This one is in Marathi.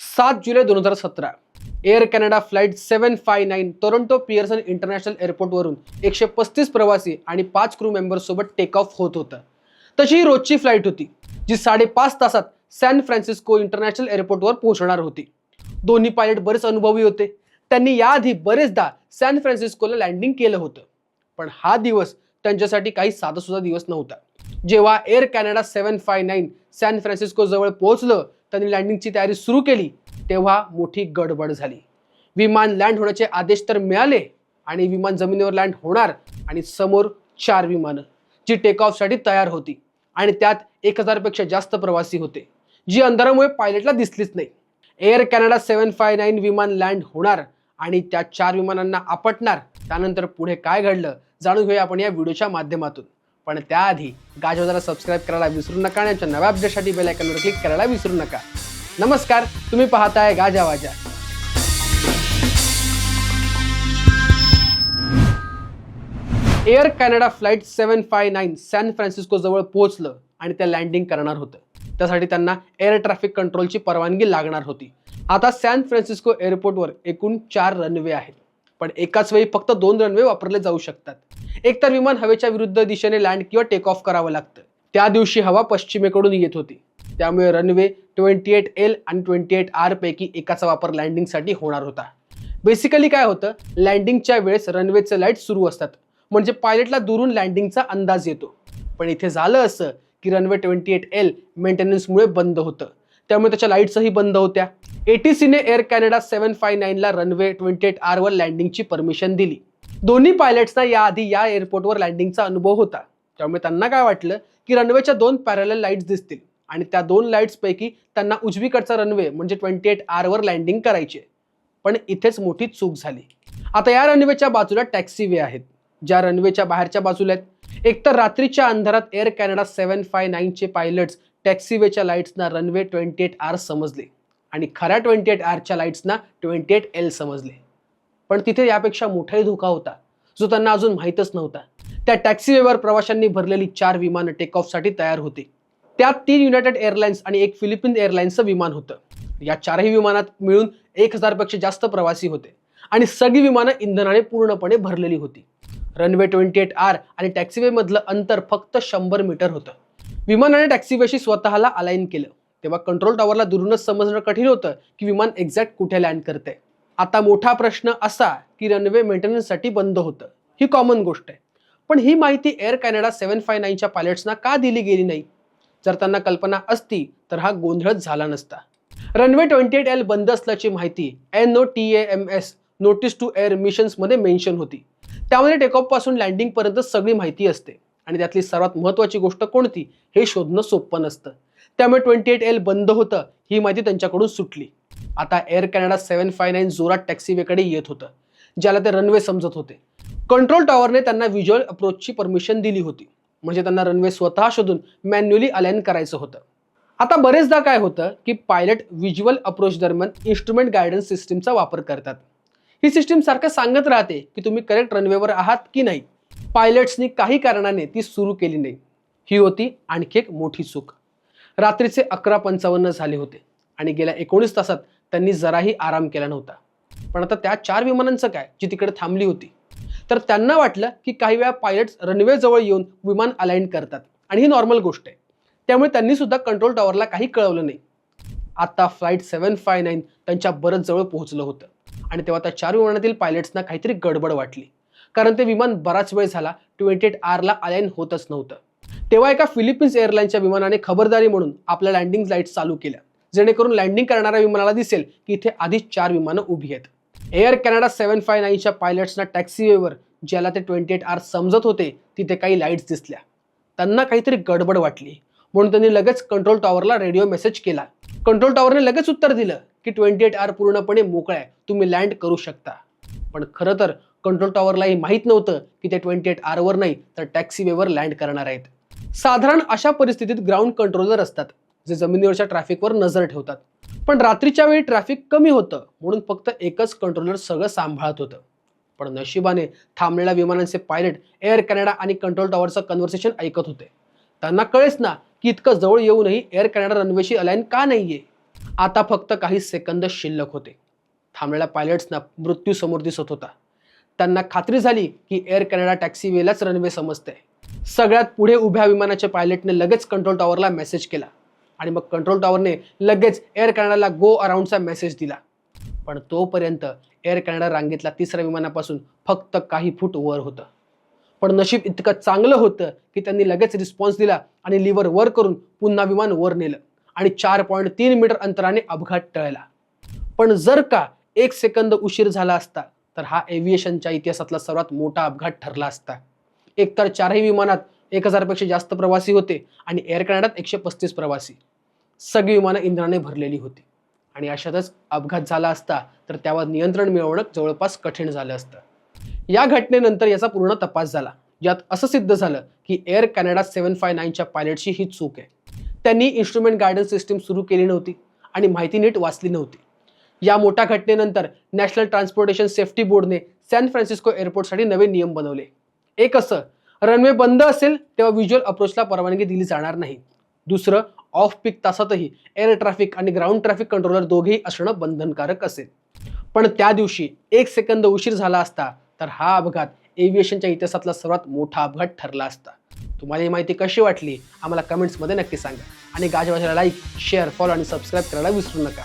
सात जुलै दोन हजार सतरा. Air Canada flight seven five nine Toronto Pearson international एअरपोर्टवरून एकशे पस्तीस प्रवासी आणि पाच क्रू मेंबर्ससोबत टेक ऑफ होत होतं. तशी ही रोजची फ्लाईट होती जी साडेपाच तासात सॅन फ्रान्सिस्को इंटरनॅशनल एअरपोर्टवर पोहोचणार होती. दोन्ही पायलट बरेच अनुभवी होते. त्यांनी याआधी बरेचदा सॅन फ्रान्सिस्कोला लँडिंग केलं होतं. पण हा दिवस त्यांच्यासाठी काही साधासुद्धा दिवस नव्हता. जेव्हा Air Canada seven five nine San Francisco जवळ पोहोचलं त्यांनी लँडिंगची तयारी सुरू केली तेव्हा मोठी गडबड झाली. विमान लँड होण्याचे आदेश तर मिळाले आणि विमान जमिनीवर लँड होणार आणि समोर चार विमानं जी टेक ऑफसाठी तयार होती आणि त्यात एक हजारपेक्षा जास्त प्रवासी होते जी अंधारामुळे पायलटला दिसलीच नाही. Air Canada seven five nine विमान लँड होणार आणि त्या चार विमानांना आपटणार त्यानंतर पुढे काय घडलं जाणून घेऊया आपण या व्हिडिओच्या माध्यमातून. पण त्याआधी गाजवदाला सबस्क्राईब करायला विसरू नका आणि आमच्या नव्या अपडेटसाठी बेल आयकॉनवर क्लिक करायला विसरू नका. नमस्कार तुम्ही पाहताय Gajawaja Air Canada flight seven five nine San Francisco जवळ पोहोचलं आणि त्या लँडिंग करणार होतं. त्यासाठी त्यांना एअर ट्रॅफिक कंट्रोलची परवानगी लागणार होती. आता सॅन फ्रान्सिस्को एअरपोर्टवर एकूण चार रनवे आहेत. पण एकाच वेळी फक्त दोन रनवे वापरले जाऊ शकतात. एकतर विमान हवेच्या विरुद्ध दिशेने लँड किंवा टेक ऑफ करावं लागतं. त्या दिवशी हवा पश्चिमेकडून येत होती. त्यामुळे रनवे ट्वेंटी एट एल आणि ट्वेंटी एट आर पैकी एकाचा वापर लँडिंगसाठी होणार होता. बेसिकली काय होतं? लँडिंगच्या वेळेस रनवेचे लाइट सुरू असतात. म्हणजे पायलटला दुरून लँडिंगचा अंदाज येतो. पण इथे झालं असं की रनवे ट्वेंटी एट एल मेंटेनन्समुळे बंद होतं. त्यामुळे त्याच्या लाईट्सही बंद होत्या. एटीसीने एअर कॅनडा सेव्हन फाय नाईनला रनवे ट्वेंटी एट आरवर लँडिंगची परमिशन दिली. दोन्ही पायलट्सना याआधी या एअरपोर्टवर लँडिंगचा अनुभव होता. त्यामुळे त्यांना काय वाटलं की रनवेच्या दोन पॅरल लाईट्स दिसतील. आणि त्या दोन लाईट्सपैकी त्यांना उजवीकडचा रनवे म्हणजे ट्वेंटी एट आरवर लँडिंग करायचे पण इथेच मोठी चूक झाली. आता या रनवेच्या बाजूला टॅक्सीवे आहेत. ज्या रनवेच्या बाहेरच्या बाजूला आहेत. एकतर रात्रीच्या अंधारात एअर कॅनडा सेवन फाय नाईनचे पायलट्स टॅक्सीवेच्या लाईट्सना रनवे ट्वेंटी एट आर समजले आणि खऱ्या ट्वेंटी एट आरच्या लाईट्सना ट्वेंटी एट एल समजले. पण तिथे यापेक्षा मोठाही धोका होता जो त्यांना अजून माहीतच नव्हता. त्या टॅक्सीवेवर प्रवाशांनी भरलेली चार विमानं टेकऑफसाठी तयार होती. त्यात तीन युनायटेड एअरलाइन्स आणि एक फिलिपिन एअरलाइन्सचं विमान होतं. या चारही विमानात मिळून एक हजारपेक्षा जास्त प्रवासी होते आणि सगळी विमानं इंधनाने पूर्णपणे भरलेली होती. रनवे ट्वेंटी एट आर आणि टॅक्सीवे मधलं अंतर फक्त शंभर मीटर होतं. विमानाने टॅक्सीवेशी स्वतःला अलाइन केलं. तेव्हा कंट्रोल टॉवरला दुरूनच समजणं कठीण होतं की विमान एक्झॅक्ट कुठे लँड करते आता मोठा प्रश्न असा की रनवे मेंटेनन्ससाठी बंद होतं. ही कॉमन गोष्ट आहे. पण ही माहिती एअर कॅनडा सेवन फाय नाईनच्या पायलट्सना का दिली गेली नाही? जर त्यांना कल्पना असती तर हा गोंधळच झाला नसता. रनवे ट्वेंटी एट एल बंद असल्याची माहिती N O T M S notice to air मिशन्समध्ये mention होती. त्यामध्ये टेकऑफपासून लँडिंग पर्यंत सगळी माहिती असते. आणि त्यातली सर्वात महत्त्वाची गोष्ट कोणती? हे शोधणं सोपं नसतं. त्यामुळे ट्वेंटी एट एल बंद होतं ही माहिती त्यांच्याकडून सुटली. आता Air Canada seven five nine जोरात टॅक्सीवेकडे येत होतं ज्याला ते रनवे समजत होते. कंट्रोल टॉवरने त्यांना व्हिज्युअल अप्रोचची परमिशन दिली होती म्हणजे त्यांना रनवे स्वतः शोधून मॅन्युअली अलाइन करायचं होतं. आता बरेचदा काय होतं की पायलट व्हिज्युअल अप्रोच दरम्यान इन्स्ट्रुमेंट गायडन्स सिस्टीमचा वापर करतात. ही सिस्टीम सारखं सांगत राहते की तुम्ही करेक्ट रनवेवर आहात की नाही. पायलट्सनी काही कारणाने ती सुरू केली नाही. ही होती आणखी एक मोठी चूक. रात्रीचे अकरा पंचावन्न झाले होते आणि गेल्या एकोणीस तासात त्यांनी जराही आराम केला नव्हता. पण आता त्या चार विमानांचं काय जी तिकडे थांबली होती? तर त्यांना वाटलं की काही वेळा पायलट्स रनवे जवळ येऊन विमान अलाइन करतात आणि ही नॉर्मल गोष्ट आहे. त्यामुळे त्यांनी सुद्धा कंट्रोल टॉवरला काही कळवलं नाही. आता फ्लाईट सेवन फाय नाईन त्यांच्या बरंच जवळ पोहोचलं होतं आणि तेव्हा त्या चार विमानातील पायलट्सना काहीतरी गडबड वाटली. कारण ते विमान बराच वेळ झाला ट्वेंटी एट आरला अलाइन होतच नव्हतं. तेव्हा एका फिलिपिन्स एअरलाईनच्या विमानाने खबरदारी म्हणून आपल्या लँडिंग लाइट चालू केल्या. जेणेकरून लँडिंग करणाऱ्या विमानाला दिसेल की इथे आधीच चार विमानं उभी आहेत. एअर कॅनडा सेवन फाय नाईनच्या पायलट्सना टॅक्सीवेवर ज्याला ते ट्वेंटी एट आर समजत होते तिथे काही लाईट्स दिसल्या. त्यांना काहीतरी गडबड वाटली. म्हणून त्यांनी लगेच कंट्रोल टॉवरला रेडिओ मेसेज केला. कंट्रोल टॉवरने लगेच उत्तर दिलं की ट्वेंटी एट आर पूर्णपणे मोकळा आहे. तुम्ही लँड करू शकता. पण खरं तर कंट्रोल टॉवरलाही माहीत नव्हतं की ते ट्वेंटी एट आरवर नाही तर टॅक्सीवेवर लँड करणार आहेत. साधारण अशा परिस्थितीत ग्राउंड कंट्रोलर असतात जे जमिनीवरच्या ट्रॅफिकवर नजर ठेवतात. पण रात्रीच्या वेळी ट्रॅफिक कमी होतं म्हणून फक्त एकच कंट्रोलर सगळं सांभाळत होतं. पण नशिबाने थांबलेल्या विमानांचे पायलट एअर कॅनडा आणि कंट्रोल टॉवरचं कन्व्हर्सेशन ऐकत होते. त्यांना कळेच ना की इतकं जवळ येऊनही एअर कॅनडा रनवेशी अलाइन का नाहीये. आता फक्त काही सेकंद शिल्लक होते. थांबलेल्या पायलट्सना मृत्यू समोर दिसत होता. त्यांना खात्री झाली की एअर कॅनडा टॅक्सीवेलाच रनवे समजते सगळ्यात पुढे उभ्या विमानाच्या पायलटने लगेच कंट्रोल टॉवरला मेसेज केला आणि मग कंट्रोल टॉवरने लगेच एअर कॅनडाला गो अराऊंडचा मेसेज दिला. पण तोपर्यंत एअर कॅनडा रांगेतला तिसऱ्या विमानापासून फक्त काही फूट वर होतं. पण नशीब इतकं चांगलं होतं की त्यांनी लगेच रिस्पॉन्स दिला आणि लिव्हर वर करून पुन्हा विमान वर नेलं आणि चार पॉईंट तीन मीटर अंतराने अपघात टळला. पण जर का एक सेकंद उशीर झाला असता तर हा एव्हिएशनच्या इतिहासातला सर्वात मोठा अपघात ठरला असता. एकतर चारही विमानात एक हजारपेक्षा जास्त प्रवासी होते आणि एअर कॅनडात एकशे पस्तीस प्रवासी. सगळी विमानं इंधनाने भरलेली होती. आणि अशातच अपघात झाला असता तर त्यावर नियंत्रण मिळवणं जवळपास कठीण झालं असतं. या घटनेनंतर याचा पूर्ण तपास झाला. यात असं सिद्ध झालं की एअर कॅनडा सेव्हन फाय नाईनच्या पायलटची ही चूक आहे. त्यांनी इन्स्ट्रुमेंट गायडन्स सिस्टीम सुरू केली नव्हती आणि माहिती नीट वाचली नव्हती. या मोठ्या घटनेनंतर नॅशनल ट्रान्सपोर्टेशन सेफ्टी बोर्डने सॅन फ्रान्सिस्को एअरपोर्टसाठी नवे नियम बनवले. एक असं रनवे बंद असेल तेव्हा व्हिज्युअल अप्रोचला परवानगी दिली जाणार नाही. दुसरं ऑफ पीक तासातही एअर ट्रॅफिक आणि ग्राउंड ट्रॅफिक कंट्रोलर दोघेही असणं बंधनकारक असेल. पण त्या दिवशी एक सेकंद उशीर झाला असता तर हा अपघात एव्हिएशनच्या इतिहासातला सर्वात मोठा अपघात ठरला असता. तुम्हाला ही माहिती कशी वाटली? आम्हाला कमेंट्समध्ये नक्की सांगा. आणि गाजवाजाला लाईक शेअर फॉलो आणि सबस्क्राईब करायला विसरू नका.